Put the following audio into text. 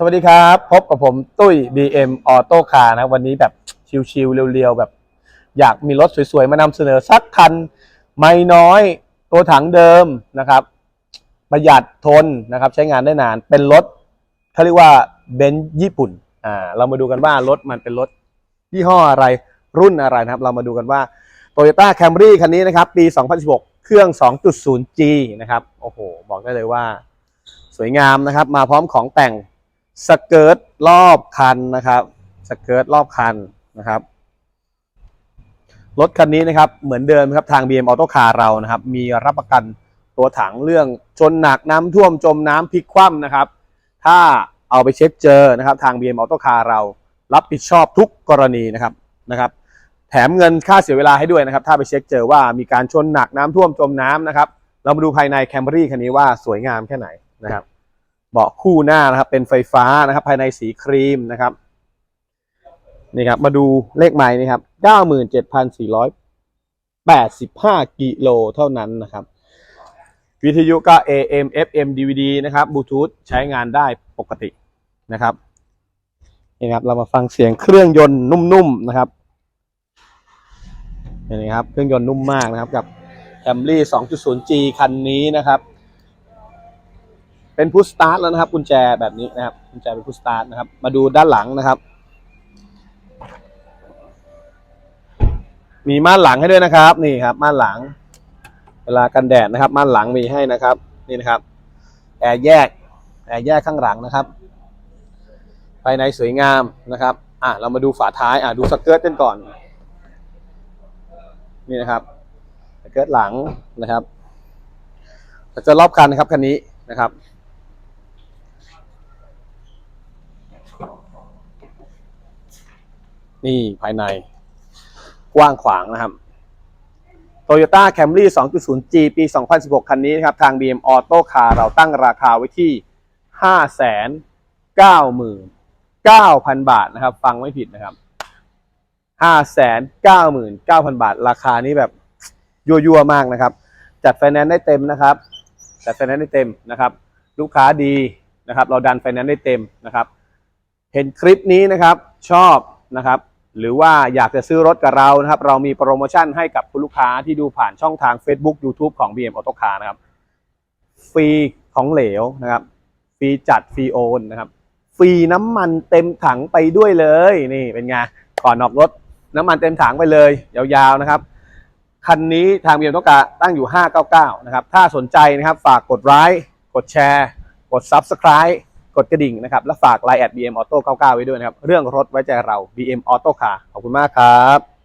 สวัสดีครับ พบกับผมตุ้ย BM Auto Car นะวันนี้แบบชิลๆเรียวๆแบบ อยากมีรถสวยๆ มานำเสนอสักคัน ไม่น้อยตัวถังเดิมนะครับ ประหยัดทนนะครับ ใช้งานได้นานเป็นรถเขาเรียกว่าเบนซ์ญี่ปุ่นอ่าเรามาดูกันว่ารถมันเป็นรถยี่ห้ออะไรรุ่นอะไรนะครับ เรามาดูกันว่า Toyota Camry คันนี้นะครับ ปี 2016 เครื่อง 2.0G นะครับโอ้โห บอกได้เลยว่า สวยงามนะครับ มาพร้อมของแต่ง สเกิร์ตรอบคันนะครับ สเกิร์ตรอบคันนะครับรถคันนี้นะครับเหมือนเดิมครับทาง BM Auto Car เรานะครับ มีรับประกันตัวถังเรื่องชนหนักน้ำท่วมจมน้ำพลิกคว่ำนะครับ ถ้าเอาไปเช็คเจอนะครับ ทาง BM Auto Car เรารับผิดชอบทุกกรณีนะครับนะครับ แถมเงินค่าเสียเวลาให้ด้วยนะครับ ถ้าไปเช็คเจอว่ามีการชนหนักน้ำท่วมจมน้ำนะครับ เรามาดูภายใน Camry คันนี้ว่าสวยงามแค่ไหนนะครับ เบาะคู่หน้านะครับ เป็นไฟฟ้านะครับ ภายในสีครีมนะครับนี่ครับ มาดูเลขไม้นี่ครับ97,485กิโลเท่านั้นนะครับ วิทยุก็ AM FM DVD นะครับบลูทูธใช้งานได้ปกตินะครับนี่ครับ เรามาฟังเสียงเครื่องยนต์นุ่มๆนะครับนี่ครับ เครื่องยนต์นุ่มมากนะครับ กับ Camry 2.0G คันนี้นะครับ เป็นพุชสตาร์ทแล้วนะครับกุญแจแบบนี้นะครับกุญแจเป็นพุชสตาร์ทนะครับ มาดูด้านหลังนะครับ มีม่านหลังให้ด้วยนะครับ นี่ครับ ม่านหลัง เวลากันแดดนะครับ ม่านหลังมีให้นะครับ นี่นะครับแอร์แยกแอร์แยกข้างหลังนะครับ ภายในสวยงามนะครับ อะเรามาดูฝาท้ายอะดูสเกิร์ตกันก่อน นี่นะครับสเกิร์ตหลังนะครับสเกิร์ตรอบคันนะครับคันนี้นะครับ นี่ภายใน กว้างขวางนะครับ Toyota Camry 2.0G ปี 2016 คันนี้นะครับ ทาง BM Auto Car เราตั้งราคาไว้ที่ 599,000 บาทนะครับ ฟังไม่ผิดนะครับ 599,000 บาท ราคานี้แบบยั่วๆมากนะครับ จัดไฟแนนซ์ได้เต็มนะครับ จัดไฟแนนซ์ได้เต็มนะครับ ลูกค้าดีนะครับ เราดันไฟแนนซ์ได้เต็มนะครับ เห็นคลิปนี้นะครับ ชอบ นะครับหรือว่าอยากจะซื้อรถกับเรานะครับ เรามีโปรโมชั่นให้กับคุณลูกค้าที่ดูผ่านช่องทาง Facebook YouTube ของ BM Auto Car นะครับ ฟรีของเหลวนะครับ ฟรีจัดฟรีโอนนะครับ ฟรีน้ำมันเต็มถังไปด้วยเลยนี่เป็นไงก่อนออกรถน้ำมันเต็มถังไปเลย ยาวๆนะครับ คันนี้ทาง BM Auto Car ตั้งอยู่ 599 นะครับ ถ้าสนใจนะครับ ฝากกดไลค์กดแชร์ กด Subscribe ดกระดิ่งนะครับ และฝากไลน์แอด BM Auto 99ไว้ด้วยนะครับ เรื่องรถไว้ใจเรา BM Auto Car ขอบคุณมากครับ